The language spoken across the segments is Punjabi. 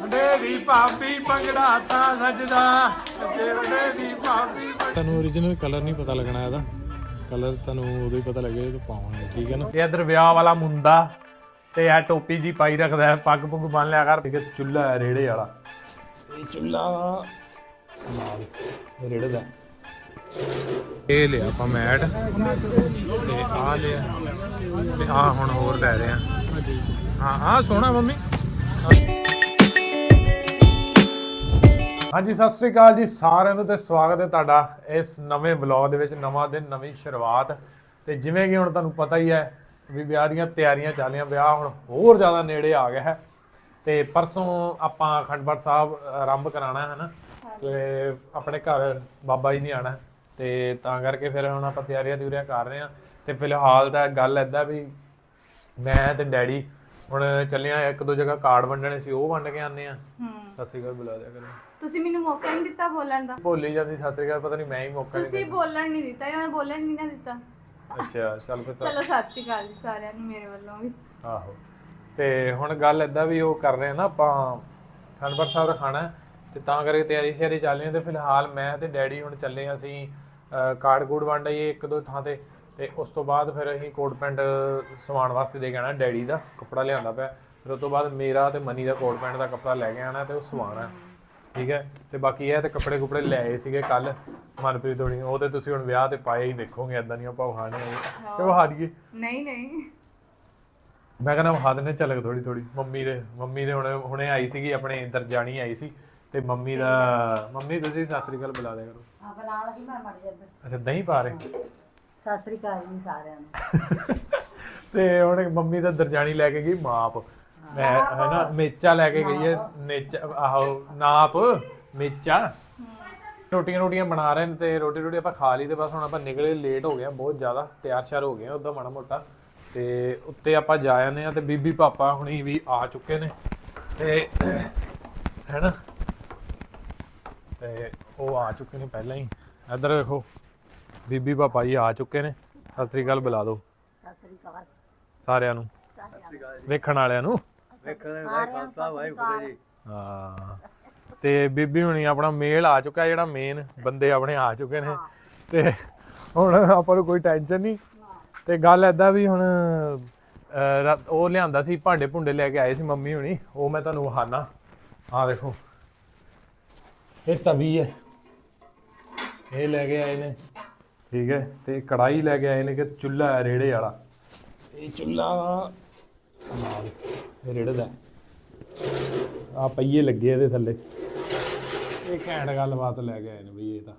ਵੱਡੇ ਦੀ ਭਾਬੀ ਭੰਗੜਾ ਤਾਂ ਸੱਜਦਾ। ਬੱਚੇ ਵੱਡੇ ਦੀ ਭਾਬੀ ਤੁਹਾਨੂੰ origignal ਕਲਰ ਨਹੀਂ ਪਤਾ ਲੱਗਣਾ ਇਹਦਾ। ਕਲਰ ਤੁਹਾਨੂੰ ਉਦੋਂ ਹੀ ਪਤਾ ਲੱਗੇ ਜਦੋਂ ਪਾਵਾਂਗੇ ਠੀਕ ਹੈ ਨਾ? ਇਹ ਇਧਰ ਵਿਆਹ ਵਾਲਾ ਮੁੰਡਾ ਤੇ ਇਹ ਟੋਪੀ ਜੀ ਪਾਈ ਰੱਖਦਾ ਹੈ ਪੱਗ ਪੁੱਗ ਬੰਨ ਲਿਆ ਕਰ। ਠੀਕ ਹੈ ਚੁੱਲ੍ਹਾ ਹੈ ਰੇੜੇ ਵਾਲਾ। ਇਹ ਚੁੱਲ੍ਹਾ ਨਾਲ ਰੇੜੇ ਦਾ। ਇਹ ਲਿਆ ਆਪਾਂ ਮੈਟ ਤੇ ਆ ਲਿਆ। ਤੇ ਆ ਹੁਣ ਹੋਰ ਲੈ ਰਹੇ ਆ ਹਾਂ ਹਾਂ ਸੋਹਣਾ ਮੰਮੀ। ਹਾਂਜੀ ਸਤਿ ਸ੍ਰੀ ਅਕਾਲ ਜੀ। ਸਾਰਿਆਂ ਨੂੰ ਤੇ ਸਵਾਗਤ ਹੈ ਤੁਹਾਡਾ ਇਸ ਨਵੇਂ ਵਲੌਗ ਦੇ ਵਿੱਚ ਨਵਾਂ ਦਿਨ ਨਵੀਂ ਸ਼ੁਰੂਆਤ। ਤੇ ਜਿਵੇਂ ਕਿ ਹੁਣ ਤੁਹਾਨੂੰ ਪਤਾ ਹੀ ਹੈ ਵੀ ਵਿਆਹ ਦੀਆਂ ਤਿਆਰੀਆਂ ਚੱਲੀਆਂ ਵਿਆਹ ਹੁਣ ਹੋਰ ਜ਼ਿਆਦਾ ਨੇੜੇ ਆ ਗਿਆ ਹੈ। ਤੇ ਪਰਸੋਂ ਆਪਾਂ ਖੰਡਪੜ ਸਾਹਿਬ ਆਰੰਭ ਕਰਾਣਾ ਹੈ ਨਾ। ਤੇ ਆਪਣੇ ਘਰ ਬਾਬਾ ਜੀ ਨਹੀਂ ਆਣਾ ਤੇ ਤਾਂ ਕਰਕੇ ਫਿਰ ਹੁਣ ਆਪਾਂ ਤਿਆਰੀਆਂ ਤਿਉਰੀਆਂ ਕਰ ਰਹੇ ਹਾਂ। ਤੇ ਫਿਲਹਾਲ ਤਾਂ ਗੱਲ ਐਦਾਂ ਵੀ ਮੈਂ ਤੇ ਡੈਡੀ ਹੁਣ ਚੱਲੇ ਆ ਇੱਕ ਦੋ ਜਗ੍ਹਾ ਕਾਰਡ ਵੰਡਣੇ ਸੀ ਉਹ ਵੰਡ ਕੇ ਆਨੇ ਆ ਸਤਿ ਸ਼੍ਰੀ ਅਕਾਲ ਬੁਲਾ ਦਿਆ ਕਰੋ। ਤੁਸੀਂ ਮੈਨੂੰ ਮੌਕਾ ਨਹੀਂ ਦਿੱਤਾ ਬੋਲਣ ਦਾ। ਭੋਲੀ ਜਾਂਦੀ ਸਤਿ ਸ਼੍ਰੀ ਅਕਾਲ ਪਤਾ ਨਹੀਂ ਮੈਂ ਹੀ ਮੌਕਾ ਨਹੀਂ ਤੁਸੀਂ ਬੋਲਣ ਨਹੀਂ ਦਿੱਤਾ ਜਾਂ ਬੋਲਣ ਨਹੀਂ ਨਾ ਦਿੱਤਾ। ਅੱਛਾ ਚੱਲ ਫਿਰ ਚਲੋ ਸਤਿ ਸ਼੍ਰੀ ਅਕਾਲ ਜੀ ਸਾਰਿਆਂ ਨੂੰ ਮੇਰੇ ਵੱਲੋਂ ਵੀ। ਆਹੋ। ਤੇ ਹੁਣ ਗੱਲ ਏਦਾਂ ਵੀ ਉਹ ਕਰ ਰਹੇ ਆ ਨਾ ਆਪਾਂ ਖੰਡਪਰ ਸਾਹਿਬ ਰਖਾਣਾ ਤੇ ਤਾਂ ਕਰਕੇ ਤਿਆਰੀ ਸ਼ਿਆਰੀ ਚੱਲ ਰਹੀ ਹੈ ਤੇ ਫਿਲਹਾਲ ਮੈਂ ਤੇ ਡੈਡੀ ਹੁਣ ਚੱਲੇ ਹਾਂ ਅਸੀਂ ਅਹ, ਕਾਰਡ ਕੂਡ ਵੰਡ ਆਈਏ ਇੱਕ ਦੋ ਥਾਂ ਤੇ ਤੇ ਉਸ ਤੋਂ ਬਾਅਦ ਫਿਰ ਅਸੀਂ ਕੋਟ ਪੈਂਟ ਸਵਾਉਣ ਵਾਸਤੇ ਦੇ ਕੇ ਡੈਡੀ ਦਾ ਕੱਪੜਾ ਲਿਆਂਦਾ ਪਿਆ। ਫਿਰ ਉਸ ਤੋਂ ਬਾਅਦ ਮੇਰਾ ਤੇ ਮਨੀ ਦਾ ਕੋਟ ਪੈਂਟ ਦਾ ਕੱਪੜਾ ਲੈ ਕੇ ਆਣਾ ਤੇ ਉਹ ਸਵਾਉਣਾ। ਹੈ। ਠੀਕ ਹੈ? ਤੇ ਬਾਕੀ ਇਹ ਤੇ ਕੱਪੜੇ ਕੁਪੜੇ ਲੈ ਆਏ ਸੀਗੇ ਕੱਲ ਮਨਪ੍ਰੀਤ ਹੋਣੀ। ਉਹ ਤੇ ਤੁਸੀਂ ਹੁਣ ਵਿਆਹ ਤੇ ਪਾਏ ਹੀ ਦੇਖੋਗੇ ਇਦਾਂ ਦੀਆਂ ਭਾਵਾਂ ਨੇ ਤੇ ਵਹਾ ਦਈਏ ਨਹੀਂ ਨਹੀਂ। ਮੈਂ ਕਹਿੰਦਾ ਵਹਾ ਦਿੰਦੇ ਝਲਕ ਥੋੜੀ ਥੋੜੀ ਮੰਮੀ ਦੇ ਮੰਮੀ ਦੇ ਹੁਣੇ ਹੁਣੇ ਆਈ ਸੀਗੀ ਆਪਣੇ ਦਰਜਾਣੀ ਆਈ ਸੀ। ਤੇ ਮੰਮੀ ਦਾ ਮੰਮੀ ਤੁਸੀਂ ਸਤਿ ਸ੍ਰੀ ਅਕਾਲ ਬੁਲਾ ਦਿਆ ਕਰੋ। ਆ ਬਣਾ ਲਗੀ ਮੈਂ ਮੜ ਜਾਂਦਾ ਅੱਛਾ ਦਹੀਂ ਪਾ ਰਹੇ? ਸਤਿ ਸ੍ਰੀ ਅਕਾਲ ਜੀ ਸਾਰਿਆਂ ਨੂੰ। ਤੇ ਹੁਣ ਮੰਮੀ ਦਾ ਦਰਜਾਣੀ ਲੈ ਕੇ ਗਈ ਮਾਪ ਮੈਂ ਹੈਨਾ ਮੇਚਾ ਲੈ ਕੇ ਗਈ ਹੈ ਨੇਚ ਆਹੋ ਨਾਪ ਮੇਚਾ ਰੋਟੀਆਂ ਰੋਟੀਆਂ ਬਣਾ ਰਹੇ ਨੇ ਤੇ ਰੋਟੀ ਰੋਟੀ ਆਪਾਂ ਖਾ ਲਈ ਤੇ ਬਸ ਹੁਣ ਆਪਾਂ ਨਿਕਲੇ ਲੇਟ ਹੋ ਗਿਆ ਬਹੁਤ ਜ਼ਿਆਦਾ ਤਿਆਰ ਸ਼ਿਆਰ ਹੋ ਗਏ ਉਦਾਂ ਮਾੜਾ ਮੋਟਾ। ਤੇ ਉੱਤੇ ਆਪਾਂ ਜਾ ਆਨੇ ਆ ਤੇ ਬੀਬੀ ਪਾਪਾ ਹੁਣੀ ਵੀ ਆ ਚੁੱਕੇ ਨੇ। ਤੇ ਹੈਨਾ ਤੇ ਉਹ ਆ ਚੁੱਕੇ ਨੇ ਪਹਿਲਾਂ ਹੀ। ਇੱਧਰ ਦੇਖੋ ਬੀਬੀ ਪਾਪਾ ਜੀ ਆ ਚੁੱਕੇ ਨੇ। ਸਤਿ ਸ੍ਰੀ ਅਕਾਲ ਬੁਲਾ ਦਿਓ। ਸਤਿ ਸ੍ਰੀ ਅਕਾਲ। ਸਾਰਿਆਂ ਨੂੰ। ਵੇਖਣ ਵਾਲਿਆਂ ਨੂੰ। ਹਾਂ ਤੇ ਬੀਬੀ ਹੁਣੀ ਆਪਣਾ ਮੇਲ ਆ ਚੁੱਕਾ ਜਿਹੜਾ ਮੇਨ ਬੰਦੇ ਆਪਣੇ ਆ ਚੁੱਕੇ ਨੇ। ਤੇ ਹੁਣ ਆਪਾਂ ਨੂੰ ਕੋਈ ਟੈਨਸ਼ਨ ਨਹੀਂ ਤੇ ਗੱਲ ਐਦਾਂ ਵੀ ਹੁਣ ਅਹ, ਰਾ- ਉਹ ਲਿਆਂਦਾ ਸੀ ਭਾਂਡੇ ਭੁੰਡੇ ਲੈ ਕੇ ਆਏ ਸੀ ਮੰਮੀ ਹੁਣੀ। ਉਹ ਮੈਂ ਤੁਹਾਨੂੰ ਵਹਾਨਾ ਆ ਦੇਖੋ। ਇਹ ਤਵੀ ਹੈ। ਇਹ ਲੈ ਕੇ ਆਏ ਨੇ। ਠੀਕ ਹੈ। ਤੇ ਕੜਾਈ ਲੈ ਕੇ ਆਏ ਨੇ ਕਿ ਚੁੱਲ੍ਹਾ ਹੈ ਰੇੜੇ ਵਾਲਾ। ਇਹ ਚੁੱਲ੍ਹਾ ਨਾਲ ਇਹ ਰੇੜੇ ਦਾ। ਆ ਪਈਏ ਲੱਗੇ ਇਹਦੇ ਥੱਲੇ। ਇਹ ਘੈਂਟ ਗੱਲਬਾਤ ਲੈ ਕੇ ਆਏ ਨੇ ਬਈ ਇਹ ਤਾਂ।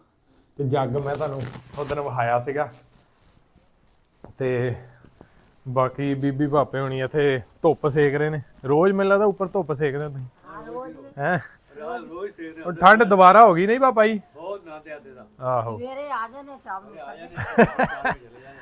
ਤੇ ਜੱਗ ਮੈਂ ਤੁਹਾਨੂੰ ਉਦੋਂ ਵਹਾਇਆ ਸੀਗਾ। ਤੇ ਬਾਕੀ ਬੀਬੀ ਭਾਪੇ ਹੋਣੀ ਇੱਥੇ ਧੁੱਪ ਸੇਕ ਰਹੇ ਨੇ। ਰੋਜ਼ ਮੈਨੂੰ ਲੱਗਦਾ ਉੱਪਰ ਧੁੱਪ ਸੇਕਦੇ ਹੋ ਤੁਸੀਂ। ਹੈ? ਉਹ ਠੰਡ ਦੁਬਾਰਾ ਹੋ ਗਈ ਨਹੀਂ ਪਾਪਾ ਜੀ? ਬਹੁਤ ਨਾ ਤੇ ਆਦੇ ਦਾ। ਆਹੋ। ਸਵੇਰੇ ਆ ਜਾਣੇ ਸ਼ਾਮ ਨੂੰ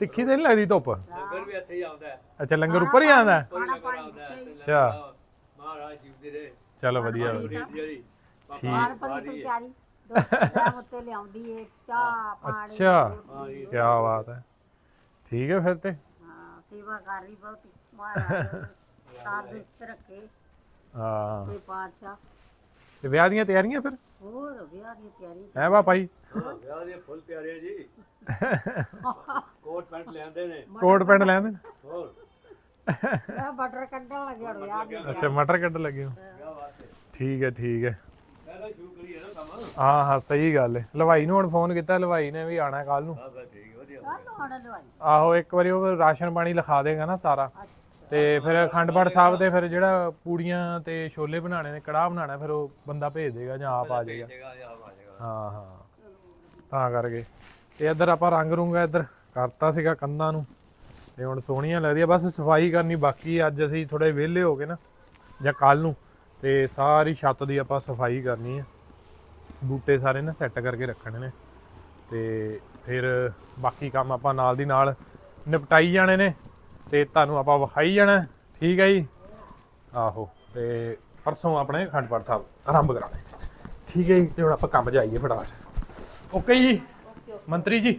ਤਿੱਖੀ ਤੇ ਨਹੀਂ ਲੱਗਦੀ ਧੁੱਪ? ਲੰਗਰ ਵੀ ਇੱਥੇ ਹੀ ਆਉਂਦਾ ਹੈ। ਅੱਛਾ ਲੰਗਰ ਉੱਪਰ ਹੀ ਆਉਂਦਾ ਹੈ? ਕੋਈ ਲੰਗਰ ਆਉਂਦਾ ਹੈ। ਤੇ ਅੱਛਾ। ਮਹਾਰਾਜ ਜੀ ਦੇ ਰਹੇ। ਚਲੋ ਵਧੀਆ। ਵਧੀਆ ਜਿਹੜੀ ਠੀਕ। ਪਰੀ ਤੋਂ ਤਿਆਰੀ? ਦੋ ਉੱਤੇ ਲਿਆਉਂਦੀ ਏ ਚਾਹ ਪਾਣੀ ਅੱਛਾ। ਰੋਟੀ। ਕੀ ਬਾਤ ਹੈ। ਠੀਕ ਹੈ ਫਿਰ ਤੇ। ਹਾਂ ਸੇਵਾ ਕਰ ਰਹੀ ਬਹੁਤ। ਮਹਾਰਾਜ ਤੰਦਰੁਸਤ ਰੱਖੇ। ਹਾਂ। ਤੇ ਪਾਤਸ਼ਾਹ। ਤੇ ਵਿਆਹ ਦੀਆਂ ਤਿਆਰੀਆਂ ਫਿਰ? ਹੋਰ ਵਿਆਹ ਦੀ ਤਿਆਰੀ ਹੈ ਜੀ? ਹਾਂ, ਵਿਆਹ ਦੇ ਫੁੱਲ ਪਿਆਰੇ ਜੀ। ਕੋਟ ਪੈਂਟ ਲੈਂਦੇ ਨੇ। ਕੋਟ ਪੈਂਟ ਲੈਂਦੇ ਨੇ? ਹੋਰ? ਮੈਂ ਬਟਰ ਕੱਢਣ ਲੱਗਿਆ ਵਿਆਹ ਦੀ ਅੱਛਾ ਮਟਰ ਕੱਢ ਲੱਗੇ ਹੋ? ਠੀਕ ਹੈ ਠੀਕ ਹੈ। ਪਹਿਲਾਂ ਸ਼ੁਰੂ ਕਰੀਏ ਨਾ ਕੰਮ। ਹਾਂ ਹਾਂ ਸਹੀ ਗੱਲ ਹੈ। ਲਵਾਈ ਨੂੰ ਹੁਣ ਫੋਨ ਕੀਤਾ ਲਵਾਈ ਨੇ ਵੀ ਆਣਾ ਕੱਲ ਨੂੰ। ਹਾਂ ਬਸ ਠੀਕ ਵਧੀਆ ਕੱਲ ਹੁਣ ਲਵਾਈ? ਆਹੋ ਇੱਕ ਵਾਰੀ ਉਹ ਰਾਸ਼ਨ ਪਾਣੀ ਲਿਖਾ ਦੇਗਾ ਨਾ ਸਾਰਾ। ਤੇ ਫਿਰ ਅਖੰਡਪੜ ਸਾਹਿਬ ਤੇ ਫਿਰ ਜਿਹੜਾ ਪੂੜੀਆਂ ਤੇ ਛੋਲੇ ਬਣਾਣੇ ਨੇ ਕੜਾਹ ਬਣਾਣਾ ਫਿਰ ਉਹ ਬੰਦਾ ਭੇਜ ਦੇਗਾ ਜਾਂ ਆਪ ਆ ਜਾਏਗਾ ਆ ਜਾਏਗਾ ਹਾਂ ਹਾਂ। ਤਾਂ ਕਰਕੇ। ਤੇ ਇੱਧਰ ਆਪਾਂ ਰੰਗ ਰੂੰਗਾ ਇੱਧਰ। ਕਰਤਾ ਸੀਗਾ ਕੰਧਾਂ ਨੂੰ ਤੇ ਹੁਣ ਸੋਹਣੀਆਂ ਲੱਗਦੀਆਂ। ਬਸ ਸਫ਼ਾਈ ਕਰਨੀ ਬਾਕੀ। ਅੱਜ ਅਸੀਂ ਥੋੜੇ ਵਿਹਲੇ ਹੋ ਗਏ ਨਾ ਜਾਂ ਕੱਲ ਨੂੰ ਤੇ ਸਾਰੀ ਛੱਤ ਦੀ ਆਪਾਂ ਸਫ਼ਾਈ ਕਰਨੀ ਹੈ ਬੂਟੇ ਸਾਰੇ ਨਾ ਸੈੱਟ ਕਰਕੇ ਰੱਖਣੇ ਨੇ ਤੇ ਫਿਰ ਬਾਕੀ ਕੰਮ ਆਪਾਂ ਨਾਲ ਦੀ ਨਾਲ ਨਿਪਟਾਈ ਜਾਣੇ ਨੇ ਤੇ ਤੁਹਾਨੂੰ ਆਪਾਂ ਵਿਖਾਈ ਜਾਣਾ ਠੀਕ ਹੈ ਜੀ? ਆਹੋ ਤੇ ਪਰਸੋਂ ਆਪਣੇ ਖੰਡਪੜ ਸਾਹਿਬ ਆਰੰਭ ਕਰਾਂਗੇ ਠੀਕ ਹੈ ਜੀ ਤੇ ਹੁਣ ਆਪਾਂ ਕੰਮ ਜਾਈਏ ਫਟਾਫਟ। ਓਕੇ ਜੀ ਮੰਤਰੀ ਜੀ।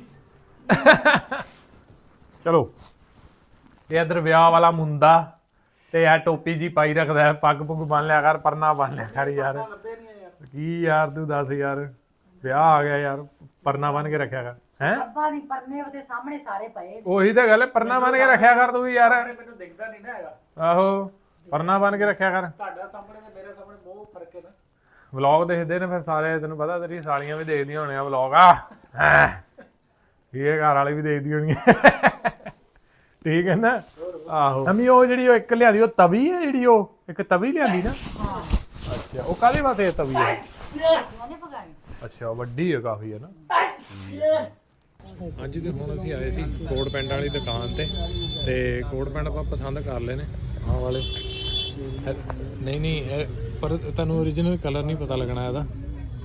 ਚਲੋ। ਇਹ ਇਧਰ ਵਿਆਹ ਵਾਲਾ ਮੁੰਡਾ ਤੇ ਇਹ ਟੋਪੀ ਜੀ ਪਾਈ ਰੱਖਦਾ ਹੈ ਪੱਗ ਪੁੱਗ ਬੰਨ ਲਿਆ ਕਰ ਪਰਨਾ ਬੰਨ ਲਿਆ ਕਰ ਯਾਰ। ਕੀ ਯਾਰ ਤੂੰ ਦੱਸ ਯਾਰ ਵਿਆਹ ਆ ਗਿਆ ਯਾਰ ਪਰਨਾ ਬੰਨ ਕੇ ਰੱਖਿਆ ਕਰ ਹੈ? ਅੱਬਾ ਦੀ ਪਰਨੇ ਉਹਦੇ ਸਾਹਮਣੇ ਸਾਰੇ ਪਏ। ਉਹੀ ਤਾਂ ਗੱਲ ਹੈ ਪਰਨਾ ਬੰਨ ਕੇ ਰੱਖਿਆ ਕਰ ਤੂੰ ਵੀ ਯਾਰ। ਮੈਨੂੰ ਦਿਖਦਾ ਨਹੀਂ ਨਾ ਹੈਗਾ। ਆਹੋ ਪਰਨਾ ਬੰਨ ਕੇ ਰੱਖਿਆ ਕਰ। ਤੁਹਾਡਾ ਸਾਹਮਣੇ ਤੇ ਮੇਰੇ ਸਾਹਮਣੇ ਬਹੁਤ ਫ਼ਰਕ ਹੈ ਨਾ। ਵਲੌਗ ਦੇਖਦੇ ਨੇ ਫਿਰ ਸਾਰੇ ਤੈਨੂੰ ਪਤਾ ਤੇਰੀ ਸਾਲੀਆਂ ਵੀ ਦੇਖਦੀਆਂ ਹੋਣੀਆਂ ਵਲੌਗ ਆ। ਹੈਂ। ਇਹ ਘਰ ਵਾਲੇ ਵੀ ਦੇਖਦੀ ਹੋਣੀ ਠੀਕ ਹੈ ਨਾ? ਆਹੋ। ਅਮੀ ਉਹ ਜਿਹੜੀ ਉਹ ਇੱਕ ਲਿਆਂਦੀ ਉਹ ਤਵੀ ਹੈ ਜਿਹੜੀ ਉਹ? ਇੱਕ ਤਵੀ ਲਿਆਂਦੀ ਨਾ? ਅੱਛਾ ਉਹ ਕਾਹਦੇ ਵਾਸਤੇ ਤਵੀ ਹੈ? ਅੱਛਾ ਵੱਡੀ ਹੈ ਕਾਫੀ ਹੈ ਨਾ? ਅੱਜ ਤੇ ਹੁਣ ਅਸੀਂ ਆਏ ਸੀ ਕੋਟ ਪੈਂਟ ਵਾਲੀ ਦੁਕਾਨ ਤੇ ਤੇ ਕੋਟ ਪੈਂਟ ਆਪਾਂ ਪਸੰਦ ਕਰ ਲਏ ਨੇ ਆਹ ਵਾਲੇ। ਨਹੀਂ ਨਹੀਂ ਪਰ ਤੁਹਾਨੂੰ origignal ਕਲਰ ਨਹੀਂ ਪਤਾ ਲੱਗਣਾ ਇਹਦਾ।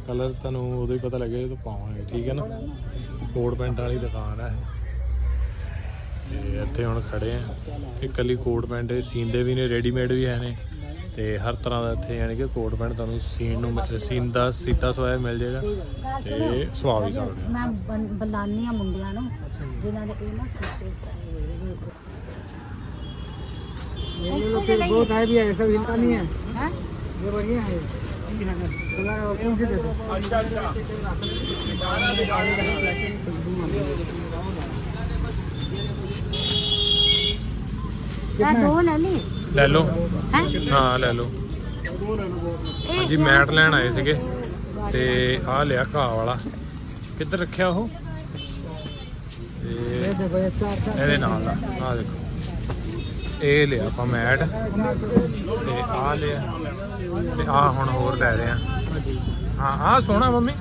ਕਲਰ ਤੁਹਾਨੂੰ ਉਦੋਂ ਹੀ ਪਤਾ ਲੱਗੇਗਾ ਜਦੋਂ ਪਾਵਾਂਗੇ ਠੀਕ ਹੈ ਨਾ? ਕੋਟ ਪੈਂਟ ਵਾਲੀ ਦੁਕਾਨ ਹੈ ਇਹ। ਤੇ ਇੱਥੇ ਹੁਣ ਖੜੇ ਆ ਇਹ ਕੱਲੀ ਕੋਟ ਪੈਂਟ ਇਹ ਸੀਂਦੇ ਵੀ ਨੇ ਰੈਡੀਮੇਡ ਵੀ ਹੈ ਨੇ ਤੇ ਹਰ ਤਰ੍ਹਾਂ ਦਾ ਇੱਥੇ ਯਾਨੀ ਕਿ ਕੋਟ ਪੈਂਟ ਤੁਹਾਨੂੰ ਸੀਨ ਨੂੰ ਮਤਲਬ ਸੀਨ ਦਾ ਸੀਤਾ ਸਵਾਇਆ ਮਿਲ ਜਾਏਗਾ ਤੇ ਸਵਾ ਵੀ ਸਕਦੇ ਆ ਮੈਂ ਬਲਾਨੀ ਆ ਮੁੰਡਿਆਂ ਨੂੰ ਜਿਨ੍ਹਾਂ ਦੇ ਇਹ ਨਾ ਸੀਤੇ ਸਤਾਏ ਹੋਏ ਨੇ ये लोग के बहुत है भी है सब हिलता नहीं है ਹੈ ये बढ़िया है ਲੈ ਲੋ ਆ ਹਾਂ? ਲੈ ਲਓ। ਹਾਂਜੀ ਮੈਟ ਲੈਣ ਆਏ ਸੀਗੇ ਤੇ ਆ ਲਿਆ ਘਾਹ ਵਾਲਾ। ਕਿੱਧਰ ਰੱਖਿਆ ਉਹ? ਤੇ ਇਹਦੇ ਨਾਲ ਦਾ। ਆਹ ਦੇਖੋ। ਇਹ ਲਿਆ ਆਪਾਂ ਮੈਟ ਤੇ ਆਹ ਲਿਆ ਤੇ ਆਹ ਹੁਣ ਹੋਰ ਲੈ ਰਹੇ ਆ ਹਾਂ ਆਹ ਸੋਹਣਾ ਮੰਮੀ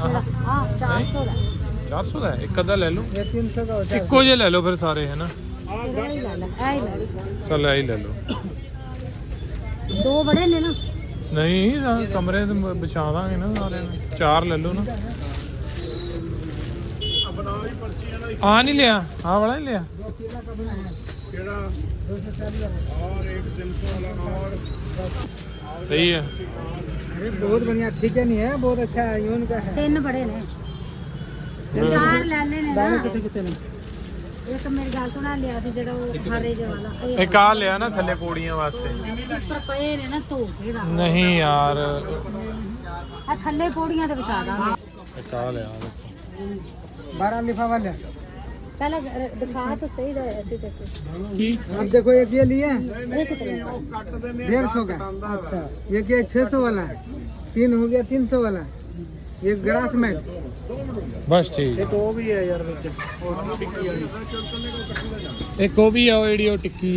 ਆਹ ਹਾਂ 400 ਦਾ 400 ਦਾ ਹੈ, ਇੱਕ ਅੱਧਾ ਲੈ ਲਓ ये तीन सौ का होता है ਇੱਕੋ ਜਿਹੇ ਲੈ ਲਓ ਫਿਰ ਸਾਰੇ ਹੈ ਨਾ ਇਹ ਹੀ ਲੈ ਲੈ ਇਹ ਹੀ ਲੈ ਲੈ ਚੱਲ ਇਹ ਲੈ ਲਓ ਦੋ ਬੜੇ ਨੇ ਨਾ ਨਹੀਂ ਤਾਂ ਕਮਰੇ ਤੇ ਮ- ਵਿਛਾ ਦਾਂਗੇ ਨਾ ਸਾਰਿਆਂ ਨੂੰ ਚਾਰ ਲੈ ਲਓ ਨਾ ਆ ਨਹੀਂ ਲਿਆ ਆ ਵਾਲਾ ਨਹੀਂ ਲਿਆ ਸਹੀ ਹੈ अरे बहुत बढ़िया ठीक है नहीं है बहुत अच्छा है यून का है ਤਿੰਨ ਬੜੇ ਨੇ ਚਾਰ ਲੈ ਲੈ ਨੇ दाने ਨਾ कितने कितने में? ਇੱਕ ਮੇਰੀ ਗੱਲ ਸੁਣਾ ਲਿਆ ਸੀ ਜਿਹੜਾ ਉਹ ਹਰੇ ਜਿਹਾ ਵਾਲਾ ਇਹ ਇੱਕ ਆ ਲਿਆ ਨਾ ਥੱਲੇ ਪੌੜੀਆਂ ਵਾਸਤੇ ਉੱਪਰ ਪਏ ਨੇ ਨਾ ਧੋ ਕੇ ਰੱਖ ਨਹੀਂ ਯਾਰ ਆ ਥੱਲੇ ਪੌੜੀਆਂ ਤੇ ਵਿਛਾ ਦਾਂਗੇ ਇੱਕ ਆ ਲਿਆ ਦੇਖੋ बारह लिफाफा ले ਪਹਿਲਾਂ ਰ- ਦਿਖਾ ਤਾਂ ਸਹੀ ਦਾ ਐਸੀ ਤੈਸੇ ਕੀ अब देखो एक ये लिए ਇਹ ਕਿਤਨੇ ਦਾ? डेढ़ सौ का अच्छा एक ये छह सौ वाला है तीन हो गया तीन सौ वाला एक ग्रास मैट ਬਸ ਠੀਕ वो भी है यार बच्चे ਇੱਕ ਉਹ ਵੀ ਆ ਉਹ ਜਿਹੜੀ ਉਹ ਟਿੱਕੀ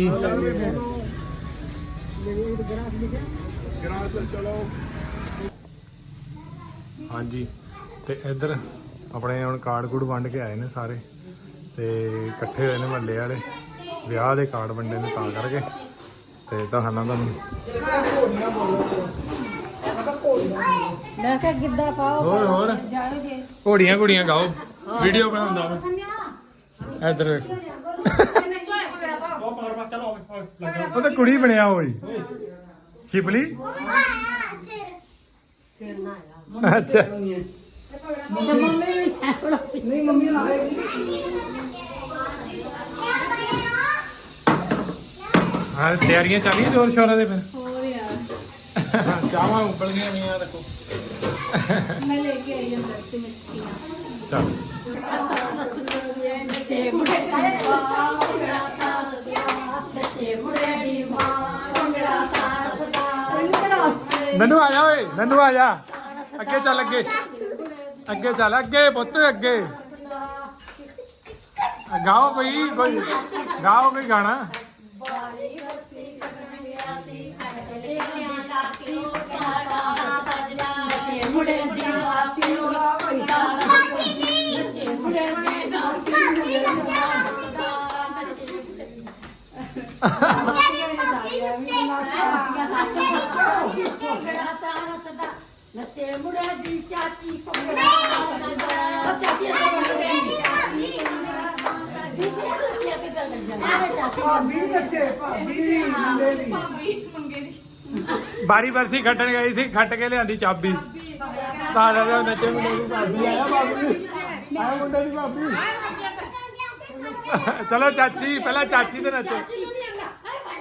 ਹਾਂਜੀ ਤੇ ਇੱਧਰ ਆਪਣੇ ਹੁਣ ਕਾਰਡ ਕੂਡ ਵੰਡ ਕੇ ਆਏ ਨੇ ਸਾਰੇ ਤੇ ਇਕੱਠੇ ਹੋਏ ਨੇ ਮਹੱਲੇ ਵਾਲੇ। ਵਿਆਹ ਦੇ ਕਾਰਡ ਵੰਡੇ ਨੇ ਤਾਂ ਕਰਕੇ। ਤੇ ਤੁਹਾਨੂੰ ਤੁਹਾਨੂੰ ਮੈਂ ਕਿਹਾ ਗਿੱਧਾ ਪਾਓ ਹੋਰ ਹੋਰ? ਘੋੜੀਆਂ ਘੋੜੀਆਂ ਗਾਓ। ਵੀਡੀਓ ਬਣਾਉਂਦਾ ਮੈਂ। ਇੱਧਰ ਵੇਖੋ। ਉਹ ਤਾਂ ਕੁੜੀ ਬਣਿਆ ਹੋਈ। ਸ਼ਿਪਲੀ? ਅੱਛਾ। ਹਾਂ ਤਿਆਰੀਆਂ ਚੱਲੀਆਂ ਜ਼ੋਰ ਸ਼ੋਰਾਂ ਦੇ ਫਿਰ? ਹੋਰ ਯਾਰ। ਚਾਹਾਂ ਉੱਬਲ ਗਈਆਂ ਮੀਆਂ ਦੇਖੋ। ਮੈਂ ਲੈ ਕੇ ਆਈ ਅੰਦਰ ਤੇ ਮਿੱਠੀਆਂ। ਚੱਲ। ਨੰਨੂ ਆ ਜਾ ਓਏ ਨੰਨੂ ਆ ਜਾ ਅੱਗੇ ਚੱਲ ਅੱਗੇ। ਅੱਗੇ ਚੱਲ ਅੱਗੇ ਪੁੱਤ ਅੱਗੇ। ਗਾਓ ਕੋਈ ਕੋਈ। ਗਾਓ ਕੋਈ ਗਾਣਾ। ਨੱਚੇ ਮੁੰਡੇ ਦੀ ਬਾਰੀ ਬਰਸੀ ਖੱਟਣ ਗਈ ਸੀ, ਖੱਟ ਕੇ ਲਿਆਂਦੀ ਚਾਬੀ। ਤਾਂ ਜਾ ਨੱਚੇ ਮੁੰਡੇ ਦੀ ਚਾਬੀ ਆਇਆ ਬਾਬੂ ਆਇਆ ਮੁੰਡੇ ਦੀ ਭਾਬੀ। ਚਲੋ ਚਾਚੀ, ਪਹਿਲਾਂ ਚਾਚੀ ਤੇ ਨੱਚੇ।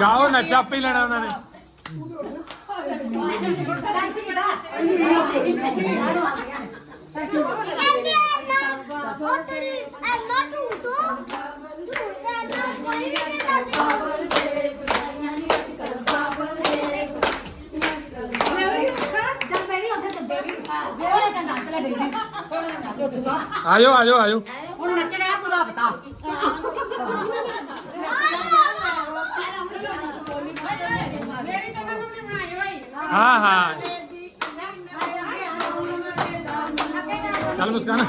ਗਾਓ ਨੱਚ ਹੀ ਲੈਣਾ ਉਹਨਾਂ ਨੇ. ਆਜੋ ਆਜੋ ਆਜੋ ਹੁਣ ਨੱਚਣਾ ਪੂਰਾ ਪਤਾ ਹਾਂ ਹਾਂ ਚੱਲ ਮੁਸਕਾਨ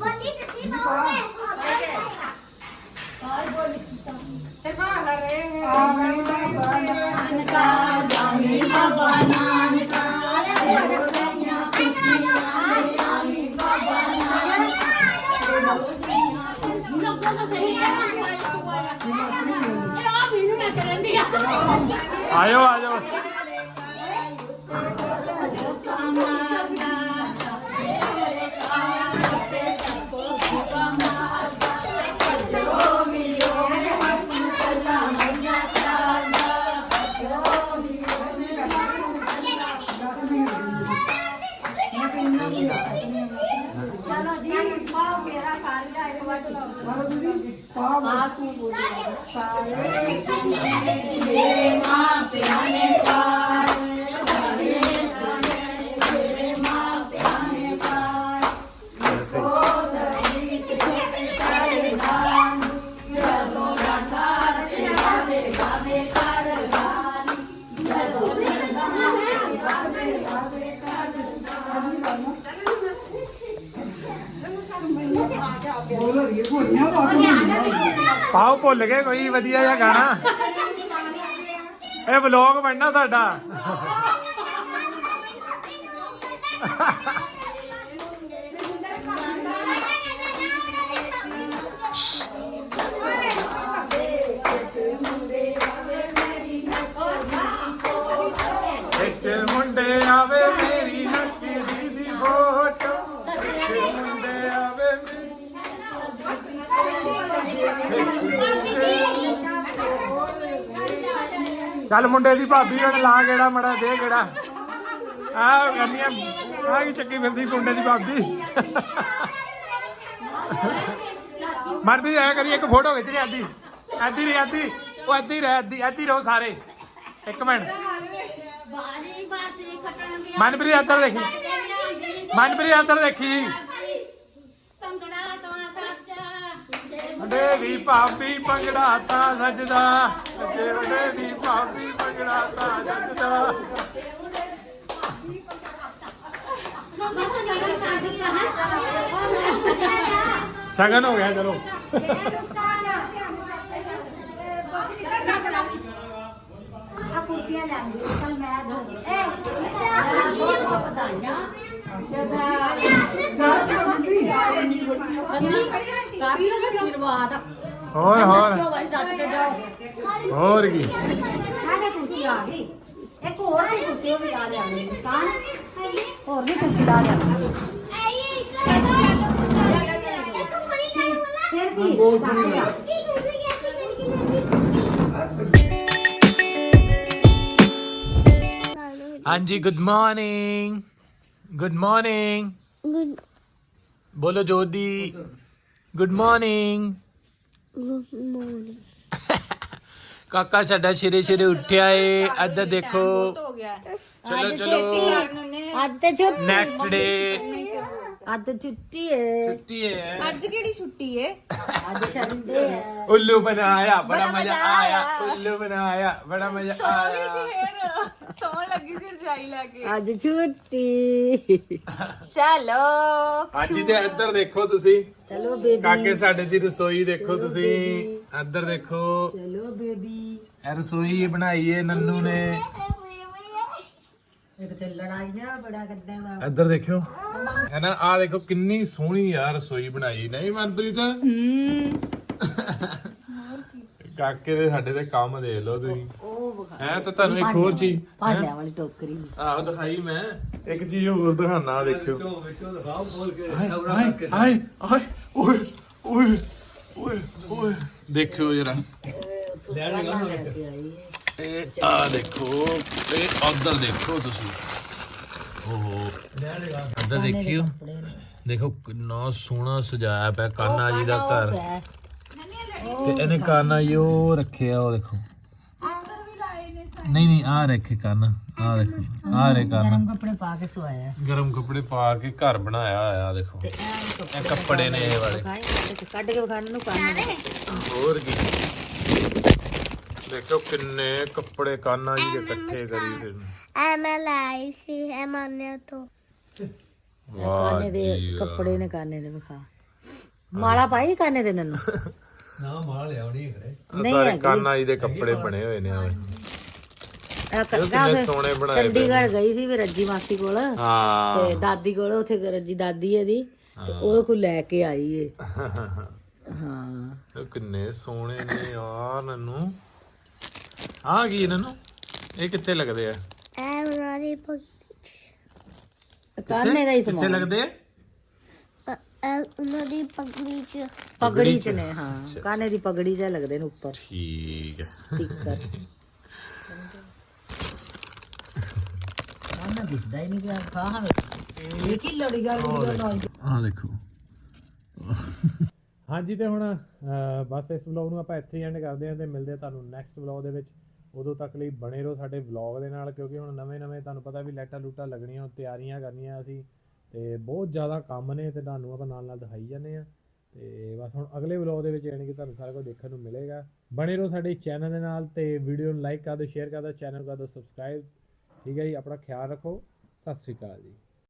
Boti પાપ પાપ પાપ ਪਾਓ ਭੁੱਲ ਗਏ ਕੋਈ ਵਧੀਆ ਜਿਹਾ ਗਾਣਾ। ਇਹ ਵਲੌਗ ਬਣਨਾ ਤੁਹਾਡਾ ਵਿੱਚ ਮੁੰਡੇ ਆਵੇ ਮੇਰੀ ਨੱਚਦੀ ਦੀ ਫੋਟੋ ਵਿੱਚ ਮੁੰਡੇ ਆਵੇ ਮੇਰੀ ਚੱਲ ਮੁੰਡੇ ਦੀ ਭਾਬੀ ਹੁਣ ਲਾ ਕਿਹੜਾ ਮੜਾ ਦੇ ਕਿਹੜਾ। ਆ ਕਰਨੀਆਂ ਆ ਕੀ ਚੱਕੀ ਫਿਰਦੀ ਮੁੰਡੇ ਦੀ ਭਾਬੀ। ਮਨਪ੍ਰੀਤ ਐ ਕਰੀ ਇੱਕ ਫੋਟੋ ਖਿੱਚ ਲਈ ਆਦੀ ਐਦੀ ਰਹੀ ਆਦੀ ਉਹ ਐਦੀ ਰਹਿ ਐਦੀ ਐਦੀ ਰਹੋ ਸਾਰੇ। ਇੱਕ ਮਿੰਟ। ਮਨਪ੍ਰੀਤ ਇੱਧਰ ਦੇਖੀ। ਮਨਪ੍ਰੀਤ ਇੱਧਰ ਦੇਖੀ। ਵੱਡੇ ਦੀ ਭਾਬੀ ਪੰਗੜਾ ਤਾਂ ਸੱਜਦਾ। ਜੇ ਵੱਡੇ ਦੀ ਭਾਬੀ ਪੰਗੜਾ ਤਾਂ ਸੱਜਦਾ। ਸ਼ਗਨ ਹੋ ਗਿਆ ਚਲੋ। ਆ ਕੁਰਸੀਆਂ ਲੈਂਦੀ ਚਲ ਮੈਂ ਦੋ। ਏ ਵਧਾਈਆਂ ਕਾਫੀ ਆਸ਼ੀਰਵਾਦ ਹੋਰ ਹੋਰ। ਜੋ ਵਾਈ ਦੱਸ ਕੇ ਜਾਓ? ਹੋਰ ਕੀ? ਆ ਕੇ ਕੁਰਸੀ ਆ ਗਈ ਇੱਕ ਹੋਰ ਸੀ ਕੁਰਸੀ ਉਹ ਵੀ ਆ ਲਿਆਉਣੀ ਮੁਸਕਾਨ ਹੋਰ ਵੀ ਕੁਰਸੀ ਲਾ ਲਿਆਉਣੀ ਫਿਰ ਕੀ? ਚੱਕ ਲਿਆ। ਹਾਂਜੀ good morning good morning Good, ਬੋਲੋ ਜੋਦੀ ਗੁੱਡ ਮਾਰਨਿੰਗ good morning. ਕਾਕਾ ਸਾਡਾ ਸ਼ੇਰੇ ਸ਼ੇਰੇ ਉੱਠਿਆ ਏ। ਇੱਧਰ ਦੇਖੋ। ਚਲੋ ਚਲੋ। ਅੱਜ ਤੇ ਜੋ ਨੈਕਸਟ ਡੇ ਅੱਜ ਛੁੱਟੀ ਹੈ ਛੁੱਟੀ ਹੈ ਅੱਜ ਕਿਹੜੀ ਛੁੱਟੀ ਏ? ਅੱਜ ਸੰਡੇ ਹੈ ਉੱਲੂ ਬਣਾਇਆ ਬੜਾ ਮਜ਼ਾ ਆਇਆ। ਉੱਲੂ ਬਣਾਇਆ ਬੜਾ ਮਜ਼ਾ ਸੌਣੀ ਆਇਆ। ਸੀ ਫੇਰ। ਸੌਣ ਲੱਗੀ ਸੀ ਰਜਾਈ ਲੈ ਕੇ। ਅੱਜ ਛੁੱਟੀ। ਚਲੋ। ਅੱਜ ਦੇ ਇੱਧਰ ਦੇਖੋ ਤੁਸੀਂ। ਚਲੋ ਬੇਬੀ। ਕਾਕੇ ਸਾਡੇ ਦੀ ਰਸੋਈ ਦੇਖੋ ਤੁਸੀਂ। ਇੱਧਰ ਦੇਖੋ। ਚਲੋ ਬੇਬੀ। ਇਹ ਰਸੋਈ ਬਣਾਈ ਏ ਨੰਨੂ ਨੇ। ਇੱਕ ਤੇ ਲੜਾਈ ਨਾ ਬੜਾ ਕਰਦੇ ਦਾ। ਇੱਧਰ ਦੇਖਿਓ। ਹੈ ਨਾ ਆ ਦੇਖੋ ਕਿੰਨੀ ਸੋਹਣੀ ਯਾਰ ਰਸੋਈ ਬਣਾਈ। ਨਹੀਂ ਮਨਪ੍ਰੀਤ? ਹੂੰ ਕਾਕੇ ਦੇ ਸਾਡੇ ਦੇ ਕੰਮ ਦੇਖ ਲਓ ਤੁਸੀਂ। ਉਹ ਵਿਖਾ ਹੈ ਤਾਂ ਤੁਹਾਨੂੰ ਇੱਕ ਹੋਰ ਚੀਜ਼ ਭਾਂਡਿਆਂ ਵਾਲੀ ਟੋਕਰੀ। ਆਹ ਦਿਖਾਈ ਮੈਂ। ਇੱਕ ਚੀਜ਼ ਹੋਰ ਦਿਖਾਣਾ ਦੇਖਿਓ। ਵਿੱਚੋਂ ਵਿੱਚੋਂ ਦਿਖਾਓ ਖੋਲ ਕੇ। ਹਾਏ ਸ਼ਬਰਾਂ ਹਾਏ ਕਰਕੇ ਹਾਏ ਹਾਏ ਓਏ ਓਏ ਓਏ ਓਏ। ਦੇਖਿਓ ਜਰਾ। ਕੇ ਆਈ ਹੈ। ਇਹ ਆ ਦੇਖੋ ਇਹ ਉਧਰ ਦੇਖੋ ਤੁਸੀਂ। ਓਹੋ। ਇੱਧਰ ਦੇਖਿਓ। ਦੇਖੋ ਕਿੰਨਾ ਸੋਹਣਾ ਸਜਾਇਆ ਪਿਆ ਕਾਨਾ ਜੀ ਦਾ ਘਰ। ਤੇ ਇਹਨੇ ਕਾਨਾ ਜੀ ਉਹ ਰੱਖਿਆ ਉਹ ਦੇਖੋ। ਨਹੀਂ ਨਹੀਂ ਆ ਰੱਖੇ ਕਾਨਾ। ਆ ਦੇਖੋ ਆ ਰੇ ਕਾਨਾ। ਗਰਮ ਕੱਪੜੇ ਪਾ ਕੇ ਸਵਾਇਆ ਗਰਮ ਕੱਪੜੇ ਪਾ ਕੇ ਘਰ ਬਣਾਇਆ ਹੋਇਆ ਦੇਖੋ। ਤੇ ਇਹ ਕੱਪੜੇ ਨੇ ਇਹ ਵਾਲੇ। ਵਿਖਾਏ ਕੱਢ ਕੇ- ਕੱਢ ਕੇ ਵਿਖਾਣ ਨੂੰ ਕੰਨ ਹੋਰ ਕੀ। ਦੇਖੋ ਕਿੰਨੇ ਕੱਪੜੇ ਕਾਨਾ ਜੀ ਦੇ ਇਕੱਠੇ ਕਰੀ ਫਿਰ alive. See, I'm on there too. ਵਾਹ ਕਾਨੇ ਦੇ ਜੀ ਵਾਹ। ਕੱਪੜੇ ਨੇ ਕਾਨੇ ਦੇ ਵਿਖਾ। ਮਾਲਾ ਪਾਈ ਕਾਨੇ ਦੇ ਨੰਨੂ ਨਾ ਮਾਲ ਲਿਆਉਣੀ ਆਹ ਸਾਰੇ ਕਾਨਾ ਜੀ ਦੇ ਕੱਪੜੇ ਬਣੇ ਹੋਏ ਨੇ ਆਹ। ਇਹ ਇਹ ਕੱਢਾ ਕਿੰਨੇ ਫਿਰ ਸੋਹਣੇ ਬਣਾਏ ਪਏ ਨੇ। ਚੰਡੀਗੜ੍ਹ ਗਈ ਸੀ ਵੀ ਰੱਜੀ ਮਾਸੀ ਕੋਲ। ਹਾਂ। ਤੇ ਦਾਦੀ ਕੋਲ ਉੱਥੇ ਰੱਜੀ ਦਾਦੀ ਇਹਦੀ। ਤੇ ਉਹ ਕੋਲ ਲੈ ਕੇ ਆਈ ਏ। ਹਾਂ। ਕਿੰਨੇ ਸੋਹਣੇ ਨੇ ਯਾਰ ਨਨੂੰ ਆ ਕੀ ਨਨੂੰ ਇਹ ਕਿੱਥੇ ਲੱਗਦੇ ਆ? I'm ready for. ਕਾਨੇ ਦਾ ਹੀ ਕਿੱਥੇ ਸਮਾਨ ਲੱਗਦੇ ਆ? I'm ready for bleach. ਪਗੜੀ ਚ। ਨੇ ਹਾਂ। ਕਾਨੇ ਦੀ ਪਗੜੀ ਚ ਲੱਗਦੇ ਨੇ ਉੱਪਰ। ਠੀਕ ਹੈ। ਸਟicker ਕਾਨਾ ਦਿਸਦਾ ਹੀ ਨਹੀਂ ਪਿਆ ਖਾ ਹਵੇ ਵੇਖੀ ਲੜੀ ਗੱਲ ਵੀਡੀਓ ਨਾਲ ਆ? ਦੇਖੋ। ਹਾਂਜੀ ਤੇ ਹੁਣ ਅਹ, ਬਸ ਇਸ ਵਲੌਗ ਨੂੰ ਆਪਾਂ ਇੱਥੇ ਐਂਡ ਕਰਦੇ ਹਾਂ ਤੇ ਮਿਲਦੇ ਹਾਂ ਤੁਹਾਨੂੰ ਨੈਕਸਟ ਵਲੌਗ ਦੇ ਵਿੱਚ। ਉਦੋਂ ਤੱਕ ਲਈ ਬਣੇ ਰਹੋ ਸਾਡੇ ਵਲੌਗ ਦੇ ਨਾਲ, ਕਿਉਂਕਿ ਹੁਣ ਨਵੇਂ-ਨਵੇਂ ਤੁਹਾਨੂੰ ਪਤਾ ਵੀ ਲੈਟਾਂ ਲੂਟਾਂ ਲੱਗਣੀਆਂ ਤਿਆਰੀਆਂ ਕਰਨੀਆਂ ਅਸੀਂ, ਤੇ ਬਹੁਤ ਜ਼ਿਆਦਾ ਕੰਮ ਨੇ ਤੇ ਤੁਹਾਨੂੰ ਆਪਾਂ ਨਾਲ ਨਾਲ ਦਿਖਾਈ ਜਾਂਦੇ ਆ ਤੇ ਬਸ ਹੁਣ ਅਗਲੇ ਵਲੌਗ ਦੇ ਵਿੱਚ ਯਾਨੀ ਕਿ ਤੁਹਾਨੂੰ ਸਾਰਾ ਕੁਝ ਦੇਖਣ ਨੂੰ ਮਿਲੇਗਾ। ਬਣੇ ਰਹੋ ਸਾਡੇ ਚੈਨਲ ਦੇ ਨਾਲ ਤੇ ਵੀਡੀਓ ਨੂੰ ਲਾਈਕ ਕਰ ਦਿਓ ਸ਼ੇਅਰ ਕਰ ਦਿਓ ਚੈਨਲ ਕਰ ਦਿਓ ਸਬਸਕ੍ਰਾਈਬ ਠੀਕ ਹੈ ਜੀ, ਆਪਣਾ ਖਿਆਲ ਰੱਖੋ। ਸਤਿ ਸ਼੍ਰੀ ਅਕਾਲ ਜੀ।